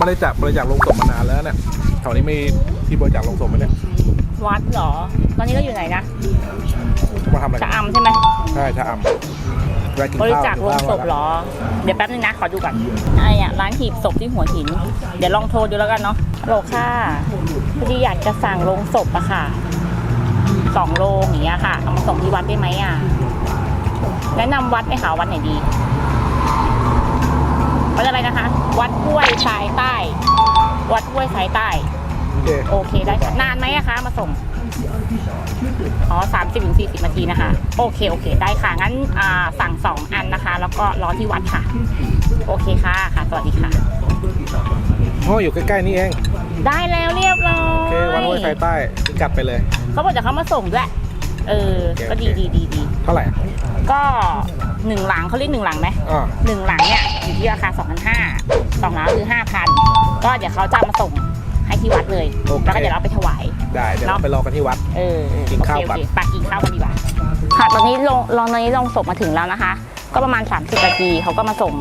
ไม่ได้จับบริจาคลงศพมานานแล้วเนี่ยแถวนี้มีที่บริจาคลงศพไหมเนี่ยวัดเหรอ ตอนนี้เราอยู่ไหนนะมาทำอะไรจะกันอำใช่ไหมใช่ชะอำแวะกินบข้าวริจาคลงศพเหรอ เดี๋ยวแป๊บนึงนะขอดูก่อนไอ้อะร้านหีบศพที่หัวหิน เดี๋ยวลองโทรดูแล้วกันเนาะฮัลโหลค่ะพอดีอยากจะสั่งลงศพอะค่ะสองโรงอย่างเงี้ยค่ะเอามาส่งที่วัดได้ไหมอะแนะนำวัดไหมคะวัดไหนดีวัดอะไรนะคะ วัดห้วยสายใต้ วัดห้วยสายใต้ โอเคโอเคได้ค่ะนานไหมอะคะ มาส่ง อ๋อสามสิบถึงสี่สิบนาทีนะคะ โอเค โอเค ได้ค่ะ งั้นอ่าสั่งสองอันนะคะ แล้วก็รอที่วัดค่ะ โอเคค่ะ ค่ะ สวัสดีค่ะ ห้องอยู่ใกล้ๆนี่เอง ได้แล้วเรียบร้อโอเค วันห้วยยไฟใต้พิกัดไปเลย เขาบอกจะเขามาส่งด้วย เออ โอเคก็ดีโอเค ดีดีดี เท่าไหร่ก็หนึ่งหลังเขาเรียกหนึ่งหลังไหมอ่าหนึ่งหลังเนี่ยอยู่ ที่ราคา2 5 0 0สองหลังคือ 5,000 ก็เดี๋ยวเขาจะมาส่งให้ที่วัดเลยแล้วก็เดี๋ยวเราไปถวาย ได้เดี๋ยวเราไปรอกันที่วัด เออเออกินข้าวโอเคก่อนโอเคไปกินข้าวกันดีกว่า ค่ะ ตอนนี้ลงลงตอนนี้ลงศพมาถึงแล้วนะคะ ก็ประมาณ 30นาทีเขาก็มาส่ง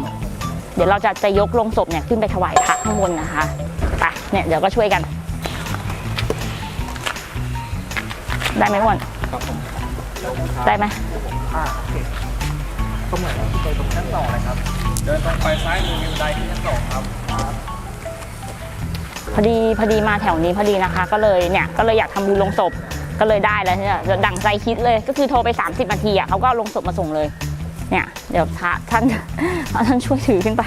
เดี๋ยวเราจะจะยกลงศพเนี่ยขึ้นไปถวายพระข้างบนนะคะไปเนี่ยเดี๋ยวก็ช่วยกัน ได้ไหมอ้วนครับผมได้ไหมอ่าโอเคตรงไหนไปตรงชั้นสองเลยครับเดินตรงไปซ้ายมือมีบันไดที่ชั้นสองครับ พอดีพอดีมาแถวนี้พอดีนะคะ ก็เลยเนี่ยก็เลยอยากทำบุญลงศพก็เลยได้แล้วเนี่ยดั่งใจคิดเลยก็คือโทรไป 30 นาทีอะเขาก็เอาลงศพมาส่งเลย เนี่ย เดี๋ยวพระท่านพระท่านช่วยถือขึ้นไป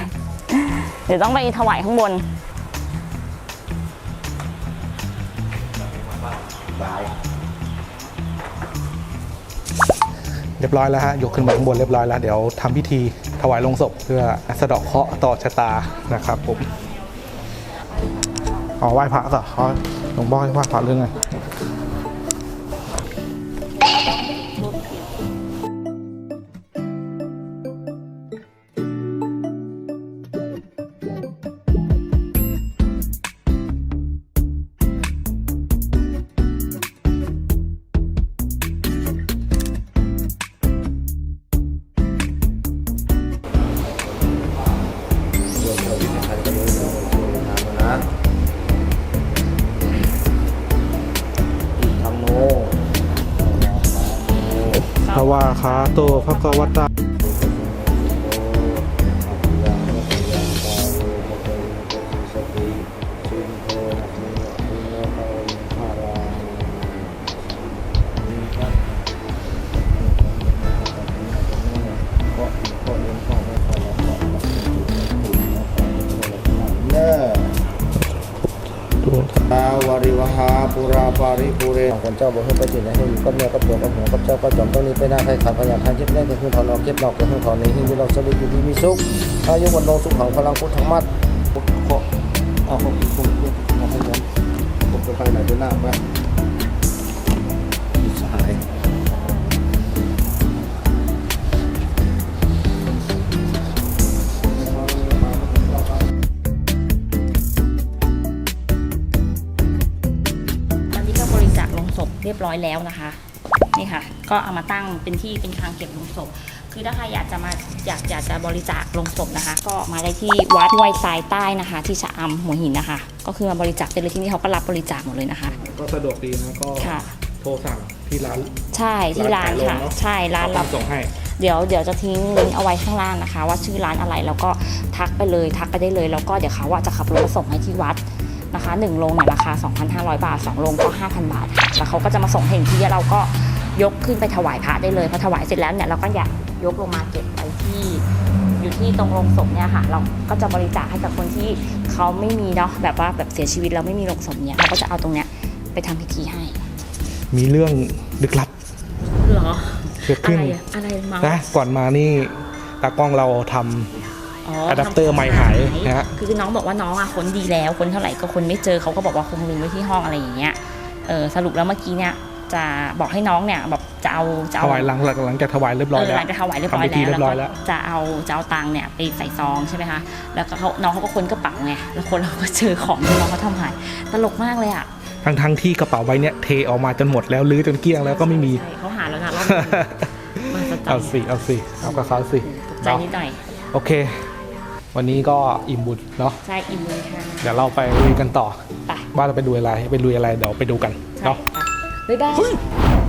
เดี๋ยวต้องไปถวายข้างบน เรียบร้อยแล้วฮะยกขึ้นมาข้างบนเรียบร้อยแล้วเดี๋ยวทำพิธีถวายลงศพเพื่อสะเดาะเคราะห์ต่อชะตานะครับผมอ๋อไหว้พระก่อนเขาหลวงพ่อให้ไหว้พระเรื่องไง ว่าคาโตพระกวัตตา วาริวหาปุราปาริปุเรของคนเจ้าบอกให้ประจิตให้อยู่กับเนื้อกับตัวกับหัวกับเจ้าก็จอมต้องนี้ไปหน้าใครขับพยานทางเจ็บแน่ก็คือถอนออกเก็บนอกก็คือถอนในหิ้งที่เราสลิดอยู่ดีมีสุขอายุวันโนสุขของพลังพุทธธรรมัดพุทธโคเอาของอีกคนพุทธเอาให้ยันผมจะไปไหนไปหน้าไหมสาย เรียบร้อยแล้วนะคะนี่ค่ะ ก็เอามาตั้งเป็นที่เป็นคลังเก็บลงศพ คือถ้าใครอยากจะมาอยากอยากจะบริจาคลงศพนะคะ ก็มาได้ที่วัดห้วยทรายใต้นะคะ ที่ชะอำหัวหินนะคะ ก็คือมาบริจาคได้เลยที่นี่เขาก็รับบริจาคหมดเลยนะคะ ก็สะดวกดีนะก็ค่ะ โทรสั่งที่ร้านใช่ที่ร้านค่ะร้านขายโรงเนอะใช่ร้านรับเขส่งให้เดี๋ยวเดี๋ยวจะทิ้งลิงก์เอาไว้ข้างล่างนะคะ ว่าชื่อร้านอะไรแล้วก็ทักไปเลยทักไปได้เลย แล้วก็เดี๋ยวเขาว่าจะขับรถมาส่งให้ที่วัด นะคะ1โลเนี่ยราคา 2,500 บาท 2 โลก็ 5,000 บาทค่ะแล้วเขาก็จะมาส่งให้ถึงที่แล้วเราก็ยกขึ้นไปถวายพระได้เลยพอถวายเสร็จแล้วเนี่ยเราก็อยากยกลงมาเก็บไว้ที่อยู่ที่ตรงโรงศพเนี่ยค่ะเราก็จะบริจาคให้กับคนที่เขาไม่มีเนาะแบบว่าแบบเสียชีวิตแล้วไม่มีโรงศพเนี่ยเราก็จะเอาตรงเนี้ยไปทำพิธีให้ มีเรื่องลึกลับเหรอเกิดอะขึ้นไรอะอะไรมานะก่อนมานี่ตากล้องเราทำ อะแดปเตอร์ไมค์หายนะฮะคือน้องบอกว่าน้องอะค้นดีแล้วค้นเท่าไหร่ก็ค้นไม่เจอเขาก็บอกว่าคงลืมไว้ที่ห้องอะไรอย่างเงี้ยเออสรุปแล้วเมื่อกี้เนี่ยจะบอกให้น้องเนี่ยแบบจะเอาจะถเอาวายหลังหลังหลังจากถวายเรียบร้อยเออแล้ว หลังจากถวายเรียบร้อยทำพิธีแล้วเรียบร้อยแล้ว ก็จะเอาจะเอาตังค์เนี่ยไปใส่ซองใช่ไหมคะแล้วก็เขาน้องเขาก็ค้นกระเป๋าไงแล้วคนเราก็เจอของที่น้องเขาทำหายตลกมากเลยอะทั้งทั้งที่กระเป๋าใบเนี้ยเทออกมาจนหมดแล้วลื้อจนเกลี้ยงแล้วก็ไม่มี ใช่เขาหาแล้วนะรอบนึงมาสะใจเอาสิเอาสิเอากับเขาสิ ตกใจนิดหน่อย โอเค วันนี้ก็อิ่มบุญเนาะใช่อิ่มเลยค่ะเดี๋ยวเราไปลุยกันต่อ ไป ว่าเราไปดูอะไรไปลุยอะไรเดี๋ยวไปดูกันใช่เนาะไปบ๊ายบาย